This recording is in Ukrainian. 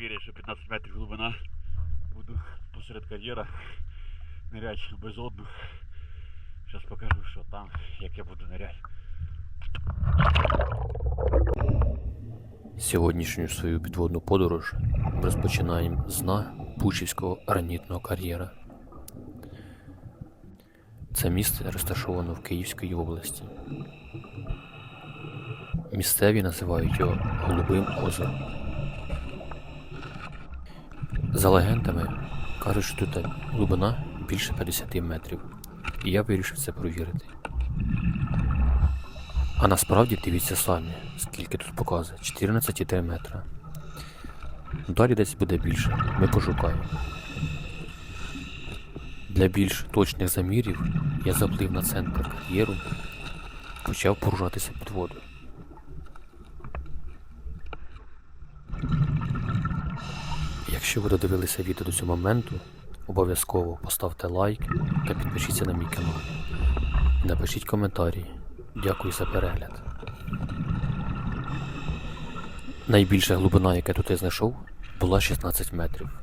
вірять, що 15 метрів глибина. Буду посеред кар'єра нирять безодну. Зараз покажу, що там, як я буду ниряти. Сьогоднішню свою підводну подорож розпочинаємо з дна Пучівського гранітного кар'єра. Це місце розташовано в Київській області. Місцеві називають його Голубим озером. За легендами кажуть, що тут глибина більше 50 метрів, і я вирішив це провірити. А насправді дивіться самі, скільки тут показує 14,3 метра. Далі десь буде більше, ми пошукаємо. Для більш точних замірів я заплив на центр кар'єру, почав поружатися під воду. Якщо ви додивилися відео до цього моменту, обов'язково поставте лайк та підпишіться на мій канал. Напишіть коментарі. Дякую за перегляд. Найбільша глибина, яку я знайшов, була 16 метрів.